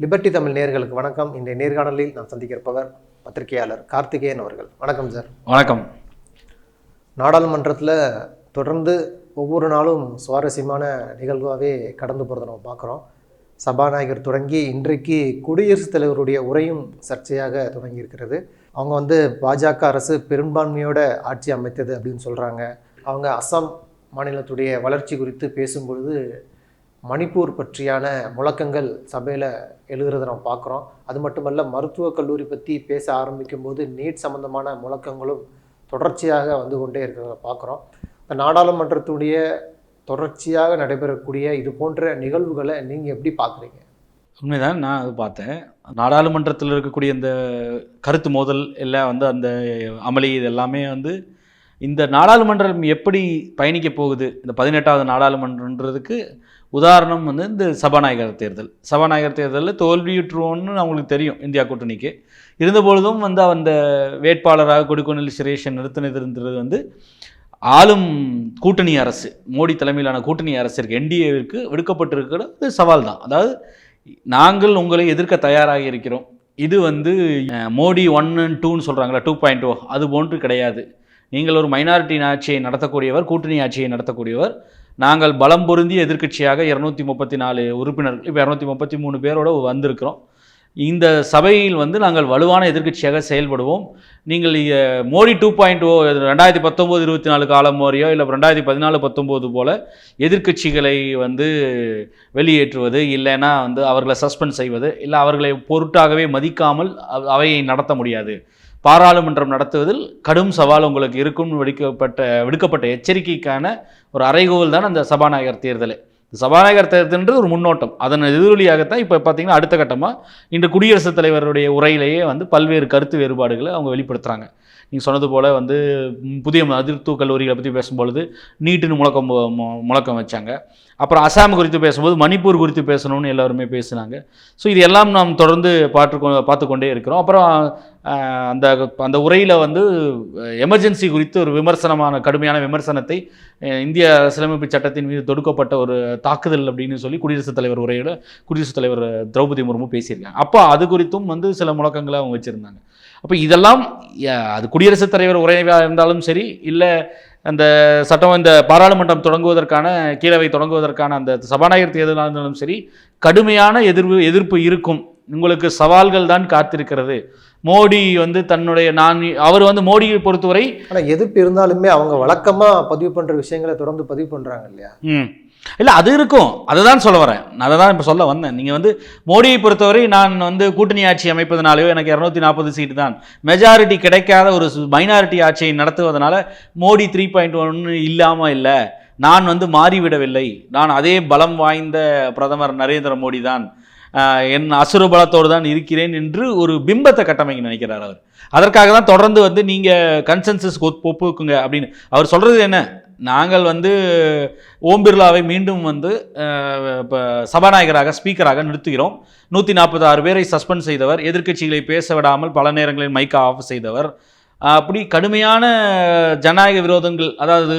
Liberty Tamil நேர்களுக்கு வணக்கம். இந்த நேர்காணலில் நாம் சந்திக்க இருப்பவர் பத்திரிகையாளர் கார்த்திகேயன் அவர்கள். வணக்கம் சார். வணக்கம். நாடாளுமன்றத்தில் தொடர்ந்து ஒவ்வொரு நாளும் சுவாரஸ்யமான நிகழ்வாகவே கடந்து போகிறத நம்ம பார்க்குறோம் சபாநாயகர் தொடங்கி இன்றைக்கு குடியரசுத் தலைவருடைய உரையும் சர்ச்சையாக தொடங்கி இருக்கிறது அவங்க வந்து பாஜக அரசு பெரும்பான்மையோட ஆட்சி அமைத்தது அப்படின்னு சொல்கிறாங்க அவங்க அஸ்ஸாம் மாநிலத்துடைய வளர்ச்சி குறித்து பேசும்பொழுது மணிப்பூர் பற்றியான முழக்கங்கள் சபையில் எழுதுறதை நம்ம பார்க்குறோம். அது மட்டுமல்ல மருத்துவக் கல்லூரி பற்றி பேச ஆரம்பிக்கும் போது நீட் சம்பந்தமான முழக்கங்களும் தொடர்ச்சியாக வந்து கொண்டே இருக்கிறத பார்க்குறோம். இந்த நாடாளுமன்றத்துடைய தொடர்ச்சியாக நடைபெறக்கூடிய இது போன்ற நிகழ்வுகளை நீங்கள் எப்படி பார்க்குறீங்க? உண்மைதான் நான் அது பார்த்தேன். நாடாளுமன்றத்தில் இருக்கக்கூடிய இந்த கருத்து மோதல் எல்லாம் வந்து அந்த அமளி இது எல்லாமே வந்து இந்த நாடாளுமன்றம் எப்படி பயணிக்க போகுது? இந்த பதினெட்டாவது நாடாளுமன்றன்றதுக்கு உதாரணம் வந்து இந்த சபாநாயகர் தேர்தல். சபாநாயகர் தேர்தலில் தோல்வியுற்றுவோன்னு அவங்களுக்கு தெரியும் இந்தியா கூட்டணிக்கு. இருந்தபொழுதும் வந்து அந்த வேட்பாளராக கொடுக்கொனில் சுரேஷை நிறுத்தினது வந்து ஆளும் கூட்டணி அரசு மோடி தலைமையிலான கூட்டணி அரசிற்கு என்டிஏவிற்கு விடுக்கப்பட்டிருக்கிறது சவால் தான். அதாவது நாங்கள் உங்களை எதிர்க்க தயாராக இருக்கிறோம். இது வந்து மோடி ஒன் அண்ட் டூன்னு சொல்கிறாங்களா டூ பாயிண்ட் ஓ. அது போன்று கிடையாது. நீங்கள் ஒரு மைனாரிட்டி ஆட்சியை நடத்தக்கூடியவர் கூட்டணி ஆட்சியை நடத்தக்கூடியவர். நாங்கள் பலம் பொருந்திய எதிர்க்கட்சியாக இரநூத்தி முப்பத்தி நாலு உறுப்பினர்கள் இப்போ இரநூத்தி முப்பத்தி மூணு பேரோட வந்திருக்கிறோம். இந்த சபையில் வந்து நாங்கள் வலுவான எதிர்க்கட்சியாக செயல்படுவோம். நீங்கள் மோடி டூ பாயிண்ட் ஓ ரெண்டாயிரத்தி பத்தொம்போது இருபத்தி நாலு காலம் வரையோ இல்லை ரெண்டாயிரத்தி பதினாலு பத்தொம்போது போல் எதிர்க்கட்சிகளை வந்து வெளியேற்றுவது இல்லைன்னா வந்து அவர்களை சஸ்பெண்ட் செய்வது இல்லை அவர்களை பொருட்டாகவே மதிக்காமல் அவையை நடத்த முடியாது. பாராளுமன்றம் நடத்துவதில் கடும் சவால் உங்களுக்கு இருக்கும் விடுக்கப்பட்ட விடுக்கப்பட்ட எச்சரிக்கைக்கான ஒரு அறைகோல் தான் அந்த சபாநாயகர் தேர்தல். சபாநாயகர் தேர்தல்ன்றது ஒரு முன்னோட்டம். அதன் எதிரொலியாகத்தான் இப்போ பார்த்தீங்கன்னா அடுத்த கட்டமாக இன்று குடியரசுத் தலைவருடைய உரையிலேயே வந்து பல்வேறு கருத்து வேறுபாடுகளை அவங்க வெளிப்படுத்துகிறாங்க நீங்கள் சொன்னது போல் வந்து புதிய அதிர்த்து கல்லூரிகளை பற்றி பேசும்பொழுது நீட்டுன்னு முழக்கம் முழக்கம் வச்சாங்க. அப்புறம் அசாம் குறித்து பேசும்போது மணிப்பூர் குறித்து பேசணும்னு எல்லாருமே பேசுனாங்க. ஸோ இது எல்லாம் நாம் தொடர்ந்து பார்த்து பார்த்து கொண்டே இருக்கிறோம். அப்புறம் அந்த அந்த உரையில் வந்து எமர்ஜென்சி குறித்து ஒரு விமர்சனமான கடுமையான விமர்சனத்தை இந்திய அரசியலமைப்பு சட்டத்தின் மீது தொடுக்கப்பட்ட ஒரு தாக்குதல் அப்படின்னு சொல்லி குடியரசுத் தலைவர் உரையோட குடியரசுத் தலைவர் திரௌபதி முர்மு பேசியிருக்காங்க. அப்போ அது குறித்தும் வந்து சில முழக்கங்களை அவங்க வச்சுருந்தாங்க. அப்போ இதெல்லாம் அது குடியரசுத் தலைவர் உரையாக இருந்தாலும் சரி இல்லை அந்த சட்டம் இந்த பாராளுமன்றம் தொடங்குவதற்கான கீழவை தொடங்குவதற்கான அந்த சபாநாயகர் தேர்தலாக இருந்தாலும் சரி கடுமையான எதிர்வு எதிர்ப்பு இருக்கும். உங்களுக்கு சவால்கள் தான் காத்திருக்கிறது. மோடி வந்து தன்னுடைய நான் அவர் வந்து மோடியை பொறுத்தவரை ஆனால் எதிர்ப்பு இருந்தாலுமே அவங்க வழக்கமாக பதிவு பண்ணுற விஷயங்களை தொடர்ந்து பதிவு பண்ணுறாங்க இல்லையா? ம். இல்லை அது இருக்கும். அதை தான் சொல்ல வரேன். அதை தான் இப்போ சொல்ல வந்தேன். நீங்கள் வந்து மோடியை பொறுத்தவரை நான் வந்து கூட்டணி ஆட்சி அமைப்பதனாலேயோ எனக்கு இரநூத்தி நாற்பது சீட்டு தான். மெஜாரிட்டி கிடைக்காத ஒரு மைனாரிட்டி ஆட்சியை நடத்துவதனால மோடி த்ரீ பாயிண்ட் ஒன்று இல்லாமல் இல்லை. நான் வந்து மாறிவிடவில்லை. நான் அதே பலம் வாய்ந்த பிரதமர் நரேந்திர மோடி தான். என் அசுர பலத்தோடு தான் இருக்கிறேன் என்று ஒரு பிம்பத்தை கட்டமைக்க நினைக்கிறார் அவர். அதற்காக தான் தொடர்ந்து வந்து நீங்கள் கன்சென்சஸ் ஒப்புக்குங்க அப்படின்னு. அவர் சொல்கிறது என்ன? நாங்கள் வந்து ஓம் பிர்லாவை மீண்டும் வந்து இப்போ சபாநாயகராக ஸ்பீக்கராக நிறுத்துகிறோம். நூற்றி நாற்பது ஆறு பேரை சஸ்பெண்ட் செய்தவர் எதிர்க்கட்சிகளை பேச விடாமல் பல நேரங்களில் மைக்கை ஆஃப் செய்தவர். அப்படி கடுமையான ஜனநாயக விரோதங்கள் அதாவது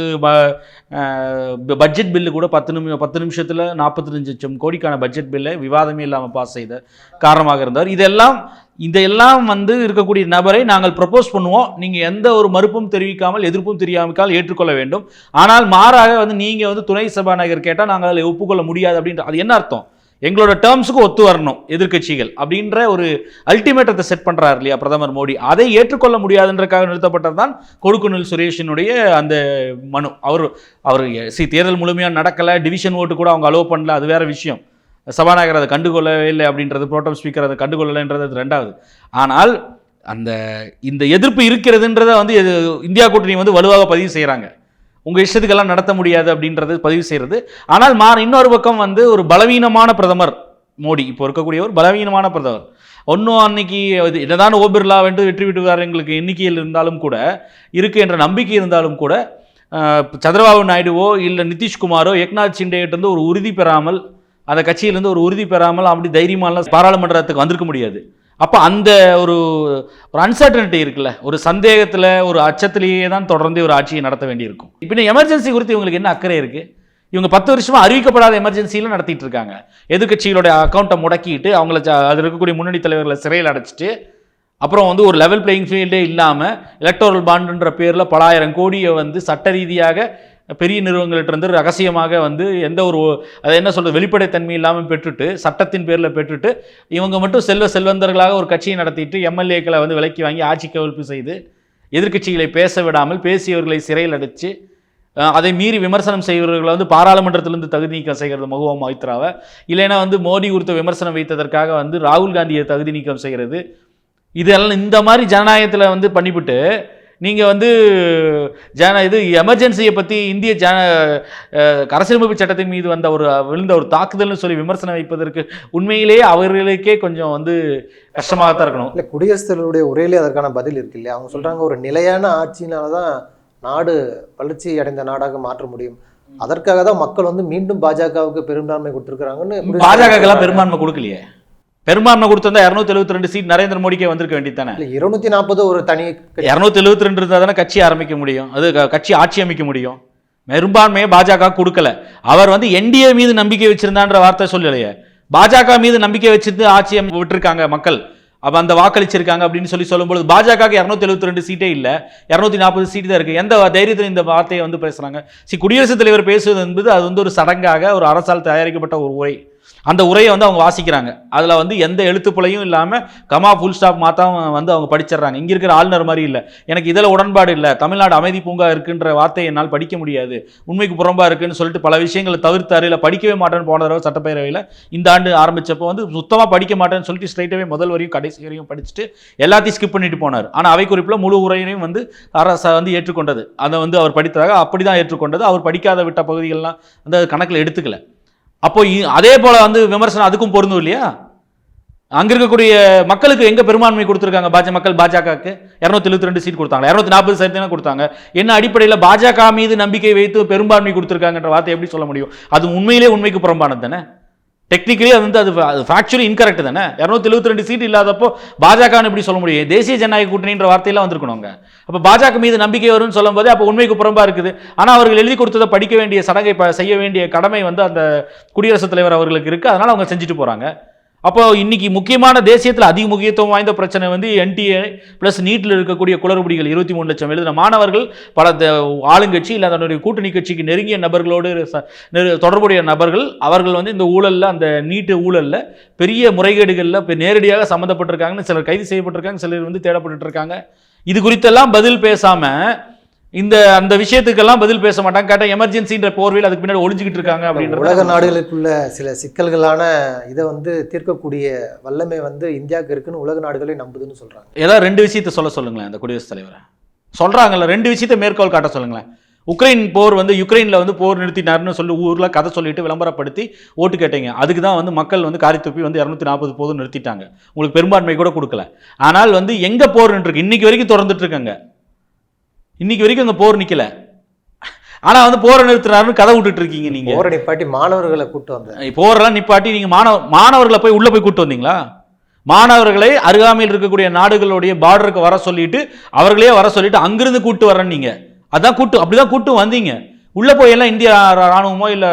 பட்ஜெட் பில்லு கூட பத்து நிமி பத்து நிமிஷத்தில் நாற்பத்தஞ்சு லட்சம் கோடிக்கான பட்ஜெட் பில்லை விவாதமே இல்லாமல் பாஸ் செய்த காரணமாக இருந்தார். இதெல்லாம் இதையெல்லாம் வந்து இருக்கக்கூடிய நபரை நாங்கள் ப்ரப்போஸ் பண்ணுவோம். நீங்கள் எந்த ஒரு மறுப்பும் தெரிவிக்காமல் எதிர்ப்பும் தெரியாமல் ஏற்றுக்கொள்ள வேண்டும். ஆனால் மாறாக வந்து நீங்கள் வந்து துணை சபாநாயகர் கேட்டால் நாங்கள் அதில் ஒப்புக்கொள்ள முடியாது அப்படின்ற அது என்ன அர்த்தம்? எங்களோட டேர்ம்ஸுக்கு ஒத்து வரணும் எதிர்க்கட்சிகள் அப்படின்ற ஒரு அல்டிமேட்டத்தை செட் பண்ணுறாரு இல்லையா பிரதமர் மோடி. அதை ஏற்றுக்கொள்ள முடியாதுன்றக்காக நிறுத்தப்பட்டது தான் கொடுக்குனில் சுரேஷினுடைய அந்த மனு. அவர் அவர் சி தேர்தல் முழுமையாக நடக்கலை டிவிஷன் ஓட்டு கூட அவங்க அலோவ் பண்ணல அது வேற விஷயம். சபாநாயகர் அதை கண்டுகொள்ளவே இல்லை அப்படின்றது புரோட்டம் ஸ்பீக்கர் அதை கண்டுகொள்ளலைன்றது அது ரெண்டாவது. ஆனால் அந்த இந்த எதிர்ப்பு இருக்கிறதுன்றத வந்து இந்தியா கூட்டணி வந்து வலுவாக பதிவு செய்கிறாங்க உங்கள் இஷ்டத்துக்கெல்லாம் நடத்த முடியாது அப்படின்றது பதிவு செய்கிறது ஆனால் மா இன்னொரு பக்கம் வந்து ஒரு பலவீனமான பிரதமர் மோடி. இப்போ இருக்கக்கூடிய ஒரு பலவீனமான பிரதமர். ஒன்றும் அன்னைக்கு இது என்னதான் ஓபிர்லா வந்து வெற்றி விட்டுவார் எங்களுக்கு எண்ணிக்கையில் இருந்தாலும் கூட இருக்கு என்ற நம்பிக்கை இருந்தாலும் கூட சந்திரபாபு நாயுடுவோ இல்லை நிதிஷ்குமாரோ ஏக்நாத் சிண்டேகிட்ட ஒரு உறுதி பெறாமல் அந்த கட்சியிலேருந்து ஒரு உறுதி பெறாமல் அப்படி தைரியமாலாம் பாராளுமன்றத்துக்கு வந்திருக்க முடியாது. அப்போ அந்த ஒரு ஒரு அன்சர்டனிட்டி இருக்குல்ல ஒரு சந்தேகத்தில் ஒரு அச்சத்திலேயே தான் தொடர்ந்து ஒரு ஆட்சியை நடத்த வேண்டியிருக்கும். இப்போ எமர்ஜென்சி குறித்து இவங்களுக்கு என்ன அக்கறை இருக்குது இவங்க பத்து வருஷமாக அறிவிக்கப்படாத எமர்ஜென்சியில் நடத்திட்டு இருக்காங்க. எதிர்க்கட்சிகளோட அக்கௌண்ட்டை முடக்கிட்டு அவங்கள அதில் இருக்கக்கூடிய முன்னணி தலைவர்களை சிறையில் அடைச்சிட்டு அப்புறம் வந்து ஒரு லெவல் பிளேயிங் ஃபீல்டே இல்லாமல் எலக்டோரல் பாண்டுன்ற பேரில் பலாயிரம் கோடியை வந்து சட்ட ரீதியாக பெரிய நிறுவனங்கள்ட்டிருந்து ரகசியமாக வந்து எந்த ஒரு அதை என்ன சொல்கிறது வெளிப்படைத்தன்மை இல்லாமல் பெற்றுட்டு சட்டத்தின் பேரில் பெற்றுட்டு இவங்க மட்டும் செல்வ செல்வந்தர்களாக ஒரு கட்சியை நடத்திட்டு எம்எல்ஏக்களை வந்து விலக்கி வாங்கி ஆட்சி கவிழ்ப்பு செய்து எதிர்க்கட்சிகளை பேச விடாமல் பேசியவர்களை சிறையில் அடைச்சு அதை மீறி விமர்சனம் செய்வர்களை வந்து பாராளுமன்றத்திலிருந்து தகுதி நீக்கம் செய்கிறது மகுவா மைத்ராவை இல்லைன்னா வந்து மோடி குறித்த விமர்சனம் வைத்ததற்காக வந்து ராகுல் காந்தியை தகுதி நீக்கம் செய்கிறது. இதெல்லாம் இந்த மாதிரி ஜனநாயகத்தில் வந்து பண்ணிவிட்டு நீங்கள் வந்து ஜன இது எமர்ஜென்சியை பற்றி இந்திய ஜன அரசியலமைப்பு சட்டத்தின் மீது வந்த ஒரு விழுந்த ஒரு தாக்குதல்னு சொல்லி விமர்சனம் வைப்பதற்கு உண்மையிலேயே அவர்களுக்கே கொஞ்சம் வந்து கஷ்டமாக தான் இருக்கணும். இல்லை குடியரசுத் தலைவருடைய உரையிலே அதற்கான பதில் இருக்கு இல்லையா? அவங்க சொல்றாங்க ஒரு நிலையான ஆட்சியினால தான் நாடு வளர்ச்சி அடைந்த நாடாக மாற்ற முடியும். அதற்காக தான் மக்கள் வந்து மீண்டும் பாஜகவுக்கு பெரும்பான்மை கொடுத்துருக்காங்கன்னு பாஜகக்கெல்லாம் பெரும்பான்மை கொடுக்கலையே. பெரும்பான்மை கொடுத்திருந்தா இரநூத்தி எழுபத்தி ரெண்டு சீட் நரேந்திர மோடிக்கே வந்திருக்க வேண்டியதானே இல்லை இருநூத்தி நாற்பது ஒரு தனி. இரநூத்தி எழுபத்தி ரெண்டு இருந்தால் தானே கட்சி ஆரம்பிக்க முடியும். அது கட்சி ஆட்சி அமைக்க முடியும். பெரும்பான்மையை பாஜக கொடுக்கல. அவர் வந்து என்டிஏ மீது நம்பிக்கை வச்சிருந்தான்ற வார்த்தை சொல்லலையே. பாஜக மீது நம்பிக்கை வச்சிருந்து ஆட்சி அமை- விட்டிருக்காங்க மக்கள். அப்ப அந்த வாக்களிச்சிருக்காங்க அப்படின்னு சொல்லி சொல்லும்போது பாஜகவுக்கு இரநூத்தி எழுபத்தி ரெண்டு சீட்டே இல்லை. இரநூத்தி நாற்பது சீட்டு தான் இருக்கு. எந்த தைரியத்தில் இந்த வார்த்தையை வந்து பேசுறாங்க? சி குடியரசுத் தலைவர் பேசுவது என்பது அது வந்து ஒரு சடங்காக ஒரு அரசால் தயாரிக்கப்பட்ட ஒரு உரை. அந்த உரையை வந்து அவங்க வாசிக்கிறாங்க. அதில் வந்து எந்த எழுத்துப்புலையும் இல்லாமல் கமா ஃபுல் ஸ்டாப் மாத்தாம வந்து அவங்க படிச்சிடுறாங்க. இங்கே இருக்கிற ஆளுநர் மாதிரி இல்லை. எனக்கு இதில் உடன்பாடு இல்லை. தமிழ்நாடு அமைதி பூங்கா இருக்குன்ற வார்த்தையை என்னால் படிக்க முடியாது. உண்மைக்கு புறம்பாக இருக்குன்னு சொல்லிட்டு பல விஷயங்களை தவிர்த்தாரு. இல்லை படிக்கவே மாட்டேன்னு போன தடவை சட்டப்பேரவையில் இந்த ஆண்டு ஆரம்பித்தப்போ வந்து சுத்தமாக படிக்க மாட்டேன்னு சொல்லிட்டு ஸ்ட்ரைட்டாகவே முதல் வரையும் கடைசி வரையும் படிச்சுட்டு எல்லாத்தையும் ஸ்கிப் பண்ணிட்டு போனார். ஆனால் அவை குறிப்பில் முழு உரையினையும் வந்து அரசு வந்து ஏற்றுக்கொண்டது. அதை வந்து அவர் படித்ததாக அப்படி தான் ஏற்றுக்கொண்டது. அவர் படிக்காத விட்ட பகுதிகள்லாம் வந்து அது கணக்கில் எடுத்துக்கல. அப்போ அதே போல வந்து விமர்சனம் அதுக்கும் பொருந்தும் இல்லையா? அங்க இருக்கக்கூடிய மக்களுக்கு எங்க பெரும்பான்மை கொடுத்துருக்காங்க? பாஜக மக்கள் பாஜகவுக்கு இரநூத்தி எழுபத்தி ரெண்டு சீட் கொடுத்தாங்க. இரநூத்தி நாற்பது சீட் தான் கொடுத்தாங்க. என்ன அடிப்படையில் பாஜக மீது நம்பிக்கை வைத்து பெரும்பான்மை கொடுத்துருக்காங்கன்ற வார்த்தை எப்படி சொல்ல முடியும்? அது உண்மையிலே உண்மைக்கு புறம்பானது தானே? டெக்னிக்கலி அது வந்து அது அது ஃபேக்சுவலி இன்கரெக்ட் தானே? இரநூத்தி எழுபத்தி ரெண்டு சீட் இல்லாதப்போ பாஜகன்னு எப்படி சொல்ல முடியும்? தேசிய ஜனநாயக கூட்டணின்ற வார்த்தையெல்லாம் வந்திருக்கணுங்க அப்போ பாஜக மீது நம்பிக்கை வரும்னு சொல்லும் போதே அப்போ உண்மைக்கு புறம்பாக இருக்குது. ஆனால் அவர்கள் எழுதி கொடுத்ததை படிக்க வேண்டிய சடங்கை செய்ய வேண்டிய கடமை வந்து அந்த குடியரசுத் தலைவர் அவர்களுக்கு இருக்குது அதனால் அவங்க செஞ்சுட்டு போகிறாங்க அப்போ இன்னைக்கு முக்கியமான தேசியத்தில் அதிக முக்கியத்துவம் வாய்ந்த பிரச்சனை வந்து என்டிஏ ப்ளஸ் நீட்டில் இருக்கக்கூடிய குளறுபடிகள் இருபத்தி மூணு லட்சம் எழுதின மாணவர்கள் பல த- ஆளுங்கட்சி இல்லை அதனுடைய கூட்டணி கட்சிக்கு நெருங்கிய நபர்களோடு ச- நெரு- தொடர்புடைய நபர்கள் அவர்கள் வந்து இந்த ஊழலில் அந்த நீட்டு ஊழலில் பெரிய முறைகேடுகளில் இப்போ நேரடியாக சம்மந்தப்பட்டிருக்காங்கன்னு சிலர் கைது செய்யப்பட்டிருக்காங்க சிலர் வந்து தேடப்பட்டு இருக்காங்க. இது குறித்தெல்லாம் பதில் பேசாமல் இந்த அந்த விஷயத்துக்கெல்லாம் பதில் பேச மாட்டாங்க. கேட்டால் எமர்ஜென்சின்ற போர்வையில் அதுக்கு பின்னாடி ஒளிஞ்சுக்கிட்டு இருக்காங்க அப்படின்ற உலக நாடுகளுக்குள்ள சில சிக்கல்களான இதை வந்து தீர்க்கக்கூடிய வல்லமை வந்து இந்தியாவுக்கு இருக்குன்னு உலக நாடுகளே நம்புதுன்னு சொல்றாங்க. ஏதாவது ரெண்டு விஷயத்த சொல்ல சொல்லுங்களேன் அந்த குடியரசுத் தலைவரை. சொல்றாங்கல்ல ரெண்டு விஷயத்த மேற்கோள் காட்ட சொல்லுங்களேன். உக்ரைன் போர் வந்து யுக்ரைனில் வந்து போர் நிறுத்தினாருன்னு சொல்லி ஊரில் கதை சொல்லிட்டு விளம்பரப்படுத்தி ஓட்டு கேட்டீங்க. அதுக்கு தான் வந்து மக்கள் வந்து காரி துப்பி வந்து இரநூத்தி நாற்பது போதும் நிறுத்திட்டாங்க. உங்களுக்கு பெரும்பான்மை கூட கொடுக்கல. ஆனால் வந்து எங்கே போர் நின்றுருக்கு? இன்னைக்கு வரைக்கும் திறந்துட்டு இருக்காங்க. இன்னைக்கு வரைக்கும் அந்த போர் நிற்கல ஆனால் வந்து போரை நிறுத்துறாருன்னு கதை விட்டுட்டு இருக்கீங்க நீங்க. போரை நிப்பாட்டி மாணவர்களை கூட்டு வந்தேன். போரெல்லாம் நிப்பாட்டி நீங்க மாணவ மாணவர்களை போய் உள்ள போய் கூட்டு வந்தீங்களா? மாணவர்களை அருகாமையில் இருக்கக்கூடிய நாடுகளுடைய பார்டருக்கு வர சொல்லிட்டு அவர்களே வர சொல்லிட்டு அங்கிருந்து கூட்டு வரேன் நீங்க. அதான் கூட்டு அப்படிதான் கூட்டு வந்தீங்க. உள்ள போய் எல்லாம் இந்திய ராணுவமோ இல்ல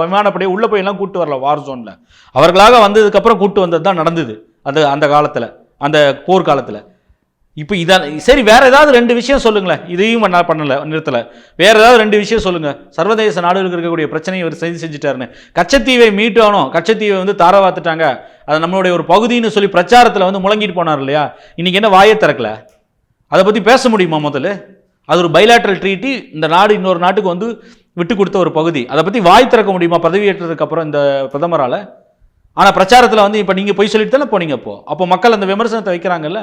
விமானப்படையோ உள்ள போய் எல்லாம் கூட்டு வரல வார் ஜோன்ல அவர்களாக வந்ததுக்கு அப்புறம் கூட்டு வந்தது தான் நடந்தது. அந்த அந்த காலத்துல அந்த போர்க்காலத்துல. இப்போ இதான் சரி வேற ஏதாவது ரெண்டு விஷயம் சொல்லுங்களேன். இதையும் நான் பண்ணலை நிறுத்தலை. வேற ஏதாவது ரெண்டு விஷயம் சொல்லுங்க. சர்வதேச நாடுகளுக்கு இருக்கக்கூடிய பிரச்சனையை இவர் செய்து செஞ்சுட்டாருன்னு. கச்சத்தீவை மீட்டானோம் கச்சத்தீவை வந்து தாரவாத்துட்டாங்க அது நம்மளுடைய ஒரு பகுதின்னு சொல்லி பிரச்சாரத்தில் வந்து முழங்கிட்டு போனார் இல்லையா? இன்னைக்கு என்ன வாயை திறக்கல? அதை பற்றி பேச முடியுமா முதல்ல? அது ஒரு பைலாட்ரல் ட்ரீட்டி இந்த நாடு இன்னொரு நாட்டுக்கு வந்து விட்டு கொடுத்த ஒரு பகுதி. அதை பற்றி வாய் திறக்க முடியுமா? பதவியேற்றதுக்கு அப்புறம் இந்த பிரதமரால்? ஆனால் பிரச்சாரத்தில் வந்து இப்போ நீங்கள் பொய் சொல்லிட்டு தானே போனீங்க அப்போ அப்போ மக்கள் அந்த விமர்சனத்தை வைக்கிறாங்கல்ல?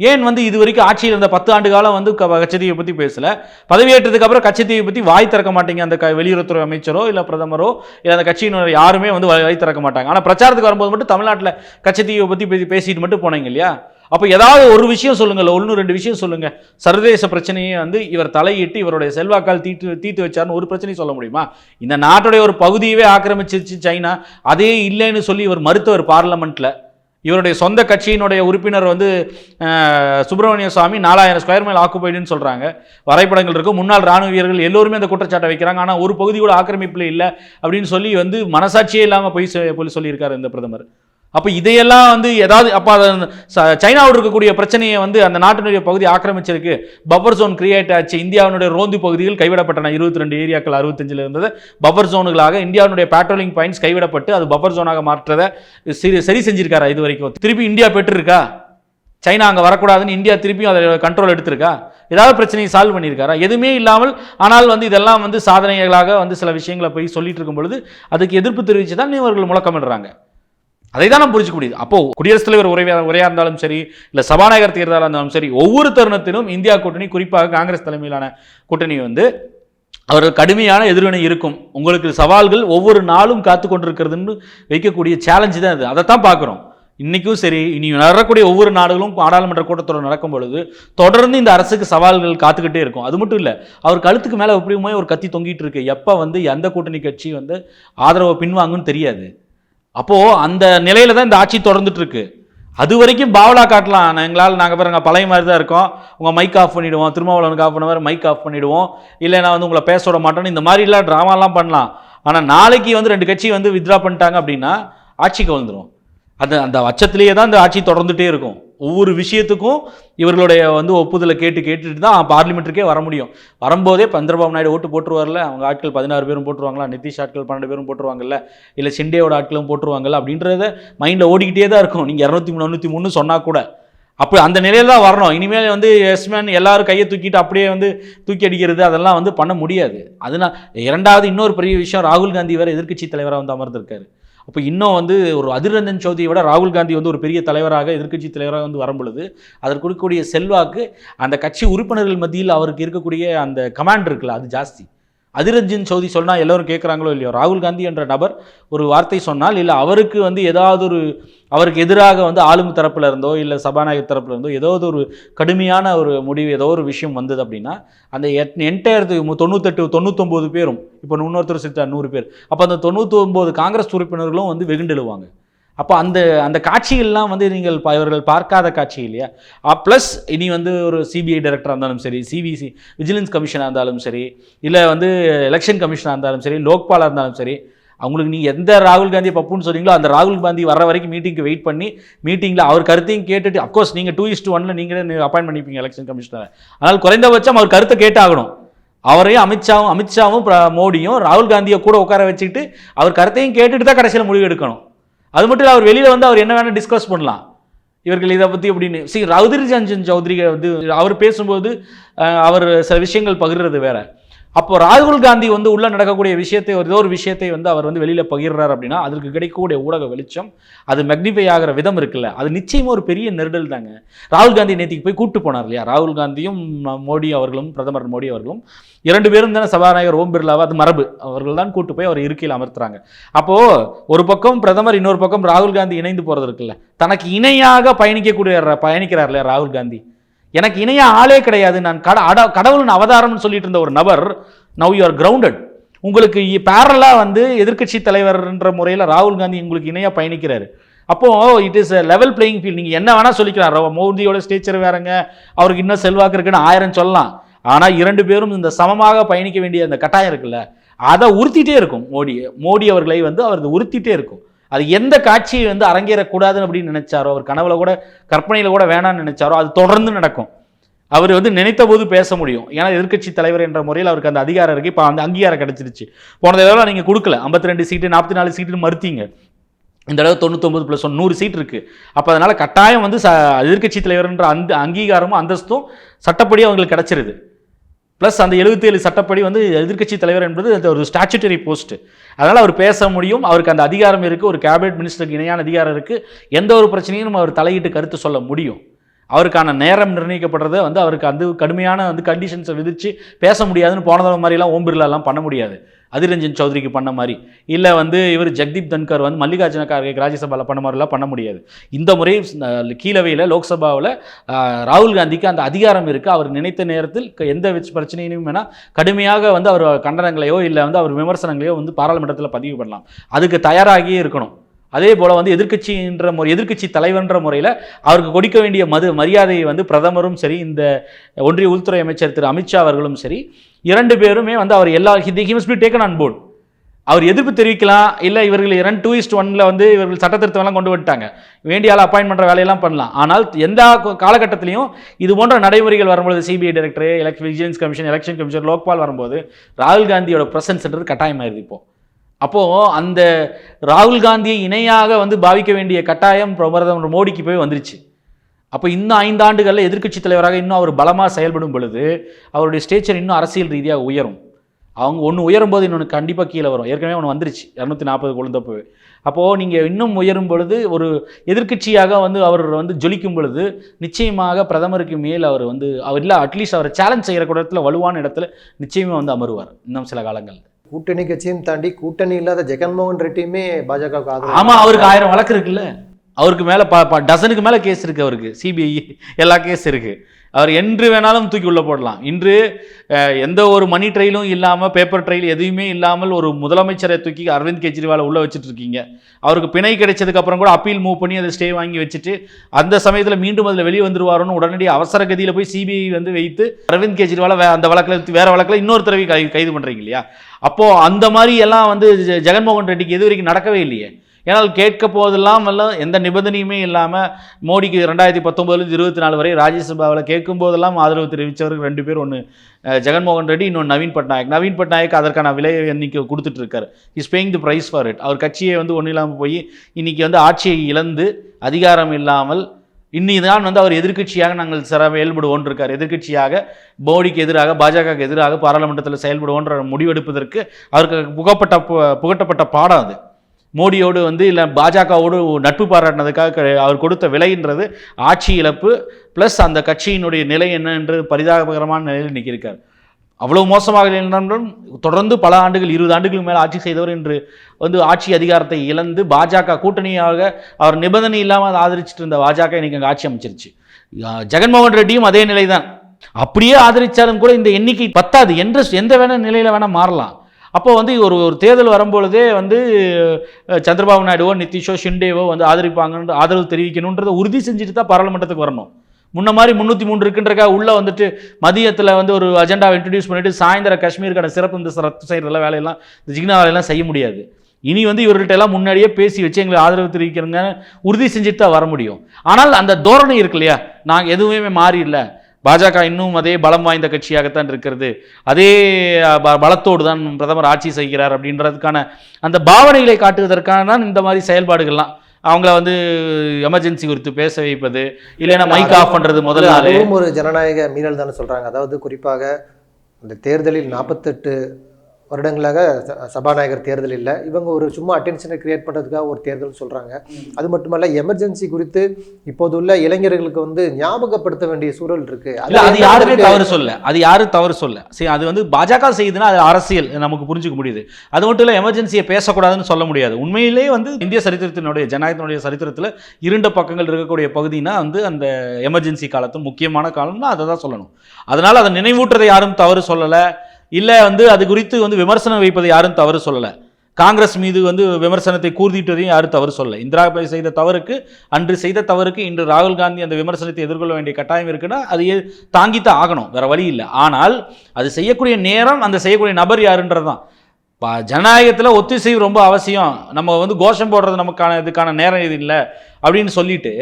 ஏன் வந்து இது வரைக்கும் ஆட்சியில் இருந்த பத்து ஆண்டு காலம் வந்து க- கச்சத்தீவை பற்றி பேசலை? பதவியேற்றதுக்கு அப்புறம் கச்சத்தீவை பற்றி வாய் திறக்க மாட்டீங்க அந்த க- வெளியுறவுத்துறை அமைச்சரோ இல்லை பிரதமரோ? இல்லை அந்த கட்சியினர் யாருமே வந்து வாய் திறக்க மாட்டாங்க. ஆனால் பிரச்சாரத்துக்கு வரும்போது மட்டும் தமிழ்நாட்டில் கச்சத்தீவை பற்றி பேசி பேசிட்டு மட்டும் போனீங்க இல்லையா? அப்போ ஏதாவது ஒரு விஷயம் சொல்லுங்கள் ஒன்று ரெண்டு விஷயம் சொல்லுங்கள் சர்வதேச பிரச்சனையை வந்து இவர் தலையிட்டு இவருடைய செல்வாக்கால் தீட்டு தீர்த்து வச்சார்னு ஒரு பிரச்சனையும் சொல்ல முடியுமா? இந்த நாட்டுடைய ஒரு பகுதியவே ஆக்கிரமிச்சிருச்சு சைனா. அதே இல்லைன்னு சொல்லி இவர் மருத்துவர் பார்லமெண்ட்டில் இவருடைய சொந்த கட்சியினுடைய உறுப்பினர் வந்து சுப்பிரமணிய சுவாமி நாலாயிரம் ஸ்கொயர் மைல் ஆக்குபைடுன்னு சொல்கிறாங்க வரைபடங்கள் இருக்கும். முன்னாள் ராணுவ வீரர்கள் எல்லோருமே அந்த குற்றச்சாட்டை வைக்கிறாங்க. ஆனால் ஒரு பகுதி கூட ஆக்கிரமிப்பில் இல்லை அப்படின்னு சொல்லி வந்து மனசாட்சியே இல்லாமல் போய் போய் சொல்லியிருக்காரு இந்த பிரதமர். அப்போ இதையெல்லாம் வந்து ஏதாவது அப்போ சைனாவோடு இருக்கக்கூடிய பிரச்சனையை வந்து அந்த நாட்டினுடைய பகுதி ஆக்கிரமிச்சிருக்கு. பஃபர் ஜோன் கிரியேட் ஆச்சு. இந்தியாவினுடைய ரோந்து பகுதிகள் கைவிடப்பட்டன. இருபத்தி ரெண்டு ஏரியாக்கள் அறுபத்தஞ்சில் இருந்தது. பஃபர் ஜோனுகளாக இந்தியாவினுடைய பேட்ரோலிங் பாயிண்ட்ஸ் கைவிடப்பட்டு அது பஃபர் ஜோனாக மாற்றதை சரி சரி செஞ்சிருக்காரா இது வரைக்கும் திருப்பி இந்தியா பெற்றிருக்கா? சைனா அங்கே வரக்கூடாதுன்னு இந்தியா திருப்பியும் அதை கண்ட்ரோல் எடுத்திருக்கா? ஏதாவது பிரச்சனையை சால்வ் பண்ணியிருக்காரா? எதுவுமே இல்லாமல் ஆனால் வந்து இதெல்லாம் வந்து சாதனைகளாக வந்து சில விஷயங்களை போய் சொல்லிட்டு இருக்கும் பொழுது அதுக்கு எதிர்ப்பு தெரிவித்து தான் இவர்கள் முழக்கமிடுறாங்க. அதை தான் நம்ம புரிஞ்சுக்க முடியுது. அப்போ குடியரசுத் தலைவர் உரையா உரையா இருந்தாலும் சரி இல்லை சபாநாயகர் தேர்தலாக இருந்தாலும் சரி ஒவ்வொரு தருணத்திலும் இந்தியா கூட்டணி குறிப்பாக காங்கிரஸ் தலைமையிலான கூட்டணி வந்து அவர்கள் கடுமையான எதிர்வினை இருக்கும். உங்களுக்கு சவால்கள் ஒவ்வொரு நாளும் காத்து கொண்டிருக்கிறதுன்னு வைக்கக்கூடிய சேலஞ்சு தான் அது அதை தான் பார்க்குறோம். இன்றைக்கும் சரி இனி நடக்கக்கூடிய ஒவ்வொரு நாடுகளும் நாடாளுமன்ற கூட்டத்தொடர் நடக்கும் பொழுது தொடர்ந்து இந்த அரசுக்கு சவால்கள் காத்துக்கிட்டே இருக்கும். அது மட்டும் இல்லை அவர் கழுத்துக்கு மேலே எப்படியுமே ஒரு கத்தி தொங்கிட்டு இருக்கு. எப்போ வந்து எந்த கூட்டணி கட்சி வந்து ஆதரவை பின்வாங்குன்னு தெரியாது. அப்போது அந்த நிலையில தான் இந்த ஆட்சி தொடர்ந்துட்டு இருக்கு. அது வரைக்கும் பாவலா காட்டலாம். நான் எங்களால் நாங்கள் பாருங்க பழைய மாதிரி தான் இருக்கோம். உங்கள் மைக் ஆஃப் பண்ணிவிடுவோம் திருமாவளவனுக்கு ஆஃப் பண்ண மாதிரி மைக் ஆஃப் பண்ணிவிடுவோம் இல்லை நான் வந்து உங்களை பேச விட மாட்டேன்னு இந்த மாதிரிலாம் ட்ராமாலாம் பண்ணலாம். ஆனால் நாளைக்கு வந்து ரெண்டு கட்சி வந்து வித்ரா பண்ணிட்டாங்க அப்படின்னா ஆட்சிக்கு வந்துடும் அந்த அந்த அச்சத்திலேயே தான் இந்த ஆட்சி தொடர்ந்துட்டே இருக்கும். ஒவ்வொரு விஷயத்துக்கும் இவர்களுடைய வந்து ஒப்புதலை கேட்டு கேட்டுட்டு தான் பார்லிமெண்ட்டுக்கே வர முடியும். வரும்போதே சந்திரபாபு நாயுடு ஓட்டு போட்டுருவார்ல அவங்க ஆட்கள் பதினாறு பேரும் போட்டுருவாங்களா நிதிஷ் ஆட்கள் பன்னெண்டு பேரும் போட்டுருவாங்கல்ல இல்லை சிண்டேவோட ஆட்களும் போட்டுருவாங்கல்ல அப்படின்றத மைண்டில் ஓடிக்கிட்டே தான் இருக்கும். நீங்கள் இரநூத்தி மூணு மூணு சொன்னால் கூட. அப்போ அந்த நிலையில் தான் வரணும். இனிமேல் வந்து எஸ்மேன் எல்லாரும் கையை தூக்கிட்டு அப்படியே வந்து தூக்கி அடிக்கிறது அதெல்லாம் வந்து பண்ண முடியாது. அதனால் இரண்டாவது இன்னொரு பெரிய விஷயம் ராகுல் காந்தி வேறு எதிர்க்கட்சி தலைவராக வந்து அமர்ந்திருக்காரு. அப்போ இன்னும் வந்து ஒரு அதிரஞ்சன் சௌத்ரியை விட ராகுல் காந்தி வந்து ஒரு பெரிய தலைவராக எதிர்க்கட்சி தலைவராக வந்து வரும்பொழுது அதற்கு கொடுக்கக்கூடிய செல்வாக்கு அந்த கட்சி உறுப்பினர்கள் மத்தியில் அவருக்கு இருக்கக்கூடிய அந்த கமாண்ட் இருக்குல்ல அது ஜாஸ்தி. அதிரஞ்சன் சௌதி சொன்னால் எல்லோரும் கேட்குறாங்களோ இல்லையோ? ராகுல் காந்தி என்ற நபர் ஒரு வார்த்தை சொன்னால் இல்லை அவருக்கு வந்து ஏதாவது ஒரு அவருக்கு எதிராக வந்து ஆளும் தரப்புல இருந்தோ இல்லை சபாநாயகர் தரப்பில் இருந்தோ ஏதாவது ஒரு கடுமையான ஒரு முடிவு ஏதோ ஒரு விஷயம் வந்தது அப்படின்னா அந்த என்டையர் தொண்ணூத்தெட்டு தொண்ணூத்தொம்பது பேரும் இப்போ இன்னொருத்தர் சேர்த்தா நூறு பேர் அப்போ அந்த தொண்ணூத்தொம்பது காங்கிரஸ் உறுப்பினர்களும் வந்து வெகுண்டெழுவாங்க. அப்போ அந்த அந்த காட்சிகள்லாம் வந்து நீங்கள் இவர்கள் பார்க்காத காட்சி இல்லையா? ப்ளஸ் இனி வந்து ஒரு சிபிஐ டைரக்டராக இருந்தாலும் சரி சிபிசி விஜிலன்ஸ் கமிஷனாக இருந்தாலும் சரி இல்லை வந்து எலெக்ஷன் கமிஷனாக இருந்தாலும் சரி லோக்பாலாக இருந்தாலும் சரி அவங்களுக்கு நீங்கள் எந்த ராகுல் காந்தி பப்புன்னு சொன்னீங்களோ அந்த ராகுல் காந்தி வர்ற வரைக்கும் மீட்டிங்க்கு வெயிட் பண்ணி மீட்டிங்கில் அவர் கருத்தையும் கேட்டுட்டு அப்கோர்ஸ் நீங்கள் டூ இஸ்ட் ஒன்ல நீங்களே அப்பாயின்ட் பண்ணிப்பீங்க எலெக்ஷன் கமிஷனரை ஆனால் குறைந்தபட்சம் அவர் கருத்தை கேட்டாகணும். அவரையும் அமித்ஷாவும் அமித்ஷாவும் மோடியும் ராகுல் காந்தியை கூட உட்கார வச்சுக்கிட்டு அவர் கருத்தையும் கேட்டுட்டு தான் கடைசியில் முடிவு எடுக்கணும். அது மட்டும் இல்லை அவர் வெளியில் வந்து அவர் என்ன வேணால் டிஸ்கஸ் பண்ணலாம். இவர்கள் இதை பற்றி அப்படின்னு. சரி ரவுதிரி ரஞ்சன் சௌத்ரி வந்து அவர் பேசும்போது அவர் சில விஷயங்கள் பகிர்றது வேற. அப்போ ராகுல் காந்தி வந்து உள்ள நடக்கக்கூடிய விஷயத்தை ஒரு ஏதோ ஒரு விஷயத்தை வந்து அவர் வந்து வெளியில பகிர்றாரு அப்படின்னா அதற்கு கிடைக்கக்கூடிய ஊடக வெளிச்சம் அது மெக்னிஃபை ஆகிற விதம் இருக்குல்ல அது நிச்சயமா ஒரு பெரிய நெருடல் தாங்க. ராகுல் காந்தி நேற்றுக்கு போய் கூட்டு போனார் இல்லையா? ராகுல் காந்தியும் ம- மோடி அவர்களும் பிரதமர் மோடி அவர்களும் இரண்டு பேரும் தானே சபாநாயகர் ஓம் பிர்லாவா அது மரபு. அவர்கள் தான் கூட்டு போய் அவர் இருக்கையில் அமர்த்துறாங்க. அப்போ ஒரு பக்கம் பிரதமர் இன்னொரு பக்கம் ராகுல் காந்தி இணைந்து போறது இருக்குல்ல. தனக்கு இணையாக பயணிக்கக்கூடிய பயணிக்கிறார் இல்லையா ராகுல் காந்தி? எனக்கு இணைய ஆளே கிடையாது. நான் கட அட கடவுளின் அவதாரம்னு சொல்லிட்டு இருந்த ஒரு நபர் நவ் யூ ஆர் கிரவுண்டட் உங்களுக்கு பேரலாக வந்து எதிர்க்கட்சி தலைவர்ன்ற முறையில் ராகுல் காந்தி உங்களுக்கு இணையாக பயணிக்கிறாரு. அப்போது it is level playing field நீங்கள் என்ன வேணால் சொல்லிக்கலாம். ரவ- மோடியோட ஸ்டேச்சர் வேறங்க. அவருக்கு இன்னும் செல்வாக்கு இருக்குன்னு ஆயிரம் சொல்லலாம். ஆனால் இரண்டு பேரும் இந்த சமமாக பயணிக்க வேண்டிய அந்த கட்டாயம் இருக்குல்ல அதை உறுத்திட்டே இருக்கும். மோடி மோடி அவர்களை வந்து அவர் உறுத்திட்டே இருக்கும். அது எந்த காட்சியை வந்து அரங்கேறக்கூடாதுன்னு அப்படின்னு நினைச்சாரோ அவர் கனவுல கூட கற்பனையில் கூட வேணாம்னு நினைச்சாரோ அது தொடர்ந்து நடக்கும். அவர் வந்து நினைத்த போது பேச முடியும். ஏன்னா எதிர்க்கட்சி தலைவர் என்ற முறையில் அவருக்கு அந்த அதிகாரம் இருக்குது இப்போ அந்த அங்கீகாரம் கிடைச்சிருச்சு. போன தடவை நீங்கள் கொடுக்கல. 52 ரெண்டு சீட்டு நாற்பத்தி நாலு சீட்டுன்னு மறுத்தீங்க. இந்த தடவை தொண்ணூத்தொம்பது ப்ளஸ் ஒன் நூறு சீட் இருக்குது அப்போ அதனால் கட்டாயம் வந்து ச எதிர்க்கட்சி தலைவர்ன்ற அந்த அங்கீகாரமும் அந்தஸ்தும் சட்டப்படி அவங்களுக்கு கிடச்சிருது. ப்ளஸ் அந்த 77 சட்டப்படி வந்து எதிர்க்கட்சி தலைவர் என்பது அது ஒரு ஸ்டாச்சுட்டரி போஸ்ட் அதனால் அவர் பேச முடியும். அவருக்கு அந்த அதிகாரம் இருக்குது ஒரு கேபினெட் மினிஸ்டருக்கு இணையான அதிகாரம் இருக்குது எந்த ஒரு பிரச்சனையும் அவர் தலையிட்டு கருத்து சொல்ல முடியும். அவருக்கான நேரம் நிர்ணயிக்கப்படுறத வந்து அவருக்கு அந்த கடுமையான வந்து கண்டிஷன்ஸை விதித்து பேச முடியாதுன்னு போன தடவை மாதிரிலாம் ஓம் பிர்லாலாம் பண்ண முடியாது. அதிரஞ்சன் சௌத்ரிக்கு பண்ண மாதிரி. இல்லை வந்து இவர் ஜெக்தீப் தன்கர் வந்து மல்லிகார்ஜுன கார்கே ராஜ்யசபாவில் பண்ண மாதிரிலாம் பண்ண முடியாது. இந்த முறை கீழவையில் லோக்சபாவில் ராகுல் காந்திக்கு அந்த அதிகாரம் இருக்குது அவர் நினைத்த நேரத்தில் எந்த பிரச்சனையும் வேணால் கடுமையாக வந்து அவர் கண்டனங்களையோ இல்லை வந்து அவர் விமர்சனங்களையோ வந்து பாராளுமன்றத்தில் பதிவு பண்ணலாம். அதுக்கு தயாராகியே இருக்கணும். அதே போல் வந்து எதிர்க்கட்சின்ற முறை எதிர்க்கட்சி தலைவர்ன்ற முறையில் அவருக்கு கொடுக்க வேண்டிய மது மரியாதையை வந்து பிரதமரும் சரி இந்த ஒன்றிய உள்துறை அமைச்சர் திரு அமித்ஷா அவர்களும் சரி இரண்டு பேருமே வந்து அவர் எல்லா he must be taken on board அவர் எதிர்ப்பு தெரிவிக்கலாம் இல்லை இவர்கள் இரண்டு டூ இஸ்ட் ஒன்ல வந்து இவர்கள் சட்டத்திருத்தம்லாம் கொண்டு வந்துட்டாங்க. வேண்டிய ஆள் அப்பாயின் பண்ணுற வேலையெல்லாம் பண்ணலாம். ஆனால் எந்த காலகட்டத்திலையும் இது போன்ற நடைமுறைகள் வரும்போது CBI director election vigilance commission election commission Lokpal வரும்போது ராகுல் காந்தியோட ப்ரெசன்ஸ்ன்றது கட்டாயமாயிருது இப்போ. அப்போது அந்த ராகுல் காந்தியை இணையாக வந்து பாவிக்க வேண்டிய கட்டாயம் பிரதமர் மோடிக்கு போய் வந்துருச்சு. அப்போ இன்னும் ஐந்தாண்டுகளில் எதிர்க்கட்சி தலைவராக இன்னும் அவர் பலமாக செயல்படும் பொழுது அவருடைய ஸ்டேச்சர் இன்னும் அரசியல் ரீதியாக உயரும். அவங்க ஒன்று உயரும் போது இன்னொன்று கண்டிப்பாக கீழே வரும். ஏற்கனவே ஒன்று வந்துருச்சு. இரநூத்தி நாற்பது கொழுந்தப்போவே. அப்போது நீங்கள் இன்னும் உயரும் பொழுது ஒரு எதிர்க்கட்சியாக வந்து அவர் வந்து ஜொலிக்கும் பொழுது நிச்சயமாக பிரதமருக்கு மேல் அவர் வந்து அவர் இல்லை அட்லீஸ்ட் அவரை சேலஞ்ச் செய்கிற இடத்துல வலுவான இடத்துல நிச்சயமாக வந்து அமருவார் இன்னும் சில காலங்கள் கூட்டணி கட்சியும் தாண்டி கூட்டணி இல்லாத ஜெகன்மோகன் ரெட்டியுமே பாஜகவுக்கு ஆதரவு. ஆமா அவருக்கு ஆயிரம் வழக்கு இருக்குல்ல. அவருக்கு மேலே ப ப- டசனுக்கு மேலே கேஸ் இருக்குது அவருக்கு. சிபிஐ எல்லா கேஸ் இருக்குது அவர் என்று வேணாலும் தூக்கி உள்ளே போடலாம். இன்று எந்த ஒரு மணி ட்ரையிலும் இல்லாமல் பேப்பர் ட்ரையில் எதுவுமே இல்லாமல் ஒரு முதலமைச்சரை தூக்கி அரவிந்த் கெஜ்ரிவாலை உள்ளே வச்சுட்டு இருக்கீங்க. அவருக்கு பிணை கிடைச்சதுக்கப்புறம் கூட அப்பீல் மூவ் பண்ணி அதை ஸ்டே வாங்கி வச்சுட்டு அந்த சமயத்தில் மீண்டும் அதில் வெளியே வந்துருவாரோன்னு உடனடி அவசர கதியில் போய் சிபிஐ வந்து வைத்து அரவிந்த் கெஜ்ரிவாலை அந்த வழக்கில் வேறு வழக்கில் இன்னொரு தடவை கை கைது பண்ணுறீங்க இல்லையா? அப்போ அந்த மாதிரி எல்லாம் வந்து ஜெ- ஜெகன்மோகன் ரெட்டிக்கு இது வரைக்கும் நடக்கவே இல்லையே. ஏன்னால் கேட்க போதெல்லாம் எல்லாம் எந்த நிபந்தனையுமே இல்லாமல் மோடிக்கு ரெண்டாயிரத்தி பத்தொம்போதுலேருந்து இருபத்தி நாலு வரை ராஜ்யசபாவில் கேட்கும் போதெல்லாம் ஆதரவு தெரிவித்தவர்கள் ரெண்டு பேர் ஒன்று ஜெகன்மோகன் ரெட்டி இன்னொன்று நவீன் பட்நாயக். நவீன் பட்நாயக் அதற்கான விலையை இன்னைக்கு கொடுத்துட்டு இருக்காரு. Is paying the price for it அவர் கட்சியை வந்து ஒன்றும் இல்லாமல் போய் இன்றைக்கி வந்து ஆட்சியை இழந்து அதிகாரம் இல்லாமல் இன்னிதான் வந்து அவர் எதிர்க்கட்சியாக நாங்கள் சிற செயல்படுவோன் இருக்கார். எதிர்க்கட்சியாக மோடிக்கு எதிராக பாஜகவுக்கு எதிராக பாராளுமன்றத்தில் செயல்படுவோன்ற முடிவெடுப்பதற்கு அவருக்கு புகப்பட்ட புகட்டப்பட்ட பாடம் அது. மோடியோடு வந்து இல்லை பாஜகவோடு நட்பு பாராட்டினதுக்காக அவர் கொடுத்த விலைன்றது ஆட்சி இழப்பு ப்ளஸ் அந்த கட்சியினுடைய நிலை என்ன பரிதாபகரமான நிலையில் நிற்கிருக்கார். இருக்கார் அவ்வளவு மோசமாக இருந்தாலும் தொடர்ந்து பல ஆண்டுகள் இருபது ஆண்டுகளுக்கு மேலே ஆட்சி செய்தவர் என்று வந்து ஆட்சி அதிகாரத்தை இழந்து பாஜக கூட்டணியாக அவர் நிபந்தனை இல்லாமல் ஆதரிச்சுட்டு இருந்த பாஜக இன்னைக்கு அங்கே ஆட்சி அமைச்சிருச்சு. ஜெகன்மோகன் ரெட்டியும் அதே நிலை தான் அப்படியே ஆதரித்தாலும் கூட இந்த எண்ணிக்கை பத்தாது. என்று எந்த வேணா நிலையில் வேணால் மாறலாம். அப்போ வந்து ஒரு ஒரு தேர்தல் வரும்பொழுதே வந்து சந்திரபாபு நாயுடுவோ நிதிஷோ ஷிண்டேவோ வந்து ஆதரிப்பாங்கன்ற ஆதரவு தெரிவிக்கணுன்றதை உறுதி செஞ்சுட்டு தான் பாராளுமன்றத்துக்கு வரணும். முன்ன மாதிரி முந்நூற்றி மூணு இருக்குன்றக்கா உள்ளே வந்துட்டு மதியத்தில் வந்து ஒரு அஜெண்டாவை இன்ட்ரடியூஸ் பண்ணிவிட்டு சாயந்தரம் காஷ்மீருக்கான சிறப்பு இந்த ரத்து செய்கிறதெல்லாம் வேலையெல்லாம் இந்த ஜிக்னா வேலையெல்லாம் செய்ய முடியாது. இனி வந்து இவர்கள்ட்ட எல்லாம் முன்னாடியே பேசி வச்சு எங்களை ஆதரவு தெரிவிக்கிறங்க உறுதி செஞ்சுட்டு தான் வர முடியும். ஆனால் அந்த தோரணை இருக்கு இல்லையா? நாங்கள் எதுவுமே மாறி இல்லை பாஜக இன்னும் அதே பலம் வாய்ந்த கட்சியாகத்தான் இருக்கிறது. அதே பலத்தோடு தான் பிரதமர் ஆட்சி செய்கிறார் அப்படின்றதுக்கான அந்த பாவனைகளை காட்டுவதற்கான தான் இந்த மாதிரி செயல்பாடுகள்லாம். அவங்கள வந்து எமர்ஜென்சி குறித்து பேச வைப்பது இல்லைன்னா மைக் ஆஃப் பண்றது முதல் நாள். அதுவும் ஒரு ஜனநாயக மீறல் தானே சொல்றாங்க. அதாவது குறிப்பாக இந்த தேர்தலில் நாற்பத்தெட்டு வருடங்களாக சபாநாயகர் தேர்தல் இல்லை. இவங்க ஒரு சும்மா அட்டென்ஷனை கிரியேட் பண்ணுறதுக்காக ஒரு தேர்தல் சொல்கிறாங்க அது மட்டுமல்ல எமர்ஜென்சி குறித்து இப்போது உள்ள இளைஞர்களுக்கு வந்து ஞாபகப்படுத்த வேண்டிய சூழல் இருக்கு. அது யாருமே தவறு சொல்ல அது யாரும் தவறு சொல்ல சரி அது வந்து பாஜக செய்யுதுன்னா அது அரசியல் நமக்கு புரிஞ்சுக்க முடியுது. அது மட்டும் இல்ல எமர்ஜென்சியை பேசக்கூடாதுன்னு சொல்ல முடியாது. உண்மையிலேயே வந்து இந்திய சரித்திரத்தினுடைய ஜனநாயகத்தினுடைய சரித்திரத்தில் இருண்ட பக்கங்கள் இருக்கக்கூடிய பகுதினா வந்து அந்த எமர்ஜென்சி காலத்து முக்கியமான காலம்னா அதை தான் சொல்லணும். அதனால அதை நினைவூட்டுறதை யாரும் தவறு சொல்லலை. இல்லை வந்து அது குறித்து வந்து விமர்சனம் வைப்பதை யாரும் தவறு சொல்லலை. காங்கிரஸ் மீது வந்து விமர்சனத்தை கூர்திட்டதையும் யாரும் தவறு சொல்லலை. இந்திரா காந்தி செய்த தவறுக்கு அன்று செய்த தவறுக்கு இன்று ராகுல் காந்தி அந்த விமர்சனத்தை எதிர்கொள்ள வேண்டிய கட்டாயம் இருக்குன்னா அது தாங்கித்தான் ஆகணும். வேற வழி இல்லை. ஆனால் அது செய்யக்கூடிய நேரம் அந்த செய்யக்கூடிய நபர் யாருன்றது தான் ஜனநாயகத்தில் ஒத்திசைவு ரொம்ப அவசியம். நம்ம வந்து கோஷம் போடுறது நமக்கான இதுக்கான நேரம் இது இல்லை. அப்படின்னு சொல்லிட்டு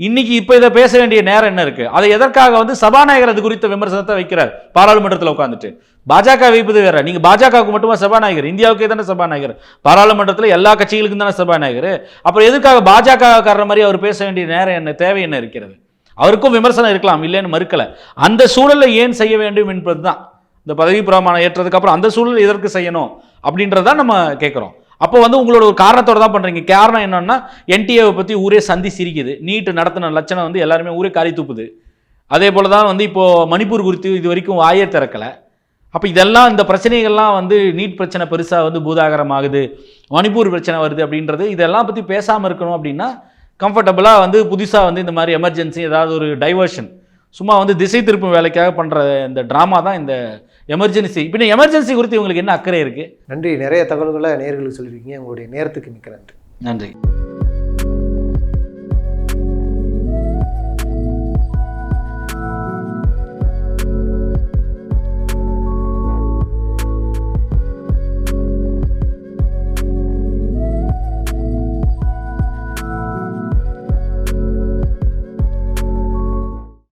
இன்னைக்கு இப்போ இதை பேச வேண்டிய நேரம் என்ன இருக்கு? அதை எதற்காக வந்து சபாநாயகர் அது குறித்த விமர்சனத்தை வைக்கிறார்? பாராளுமன்றத்தில் உட்காந்துட்டு பாஜக வைப்பது வேற. நீங்க பாஜகவுக்கு மட்டுமா சபாநாயகர்? இந்தியாவுக்கே தானே சபாநாயகர்? பாராளுமன்றத்தில் எல்லா கட்சிகளுக்கும் தானே சபாநாயகர்? அப்புறம் எதுக்காக பாஜக காரண மாதிரி அவர் பேச வேண்டிய நேரம் என்ன தேவை என்ன இருக்கிறது? அவருக்கும் விமர்சனம் இருக்கலாம் இல்லைன்னு மறுக்கல. அந்த சூழலை ஏன் செய்ய வேண்டும் என்பது தான் இந்த பதவி பிரமாணம் ஏற்றதுக்கு அப்புறம் அந்த சூழல் எதற்கு செய்யணும் அப்படின்றத நம்ம கேட்குறோம் அப்போ வந்து உங்களோட ஒரு காரணத்தோட தான் பண்ணுறீங்க காரணம் என்னன்னா என்டிஏவை பற்றி ஊரே சந்தி சிரிக்குது. நீட்டு நடத்தின லட்சணம் வந்து எல்லாருமே ஊரே காரி தூப்புது. அதே போல தான் வந்து இப்போது மணிப்பூர் குறித்து இது வரைக்கும் வாயே திறக்கல. அப்போ இதெல்லாம் இந்த பிரச்சனைகள்லாம் வந்து நீட் பிரச்சனை பெருசாக வந்து பூதாகரமாகுது. மணிப்பூர் பிரச்சனை வருது அப்படின்றது இதெல்லாம் பற்றி பேசாமல் இருக்கணும் அப்படின்னா கம்ஃபர்டபுளாக வந்து புதுசாக வந்து இந்த மாதிரி எமர்ஜென்சி ஏதாவது ஒரு டைவர்ஷன் சும்மா வந்து திசை திருப்பும் வேலைக்காக பண்ணுற இந்த ட்ராமா தான் இந்த எமர்ஜென்சி இப்போ எமர்ஜென்சி குறித்து இவங்களுக்கு என்ன அக்கறை இருக்குது நன்றி. நிறைய தகவல்களை நேர்களுக்கு சொல்லியிருக்கீங்க. உங்களுடைய நேரத்துக்கு மிக்க நன்றி. நன்றி.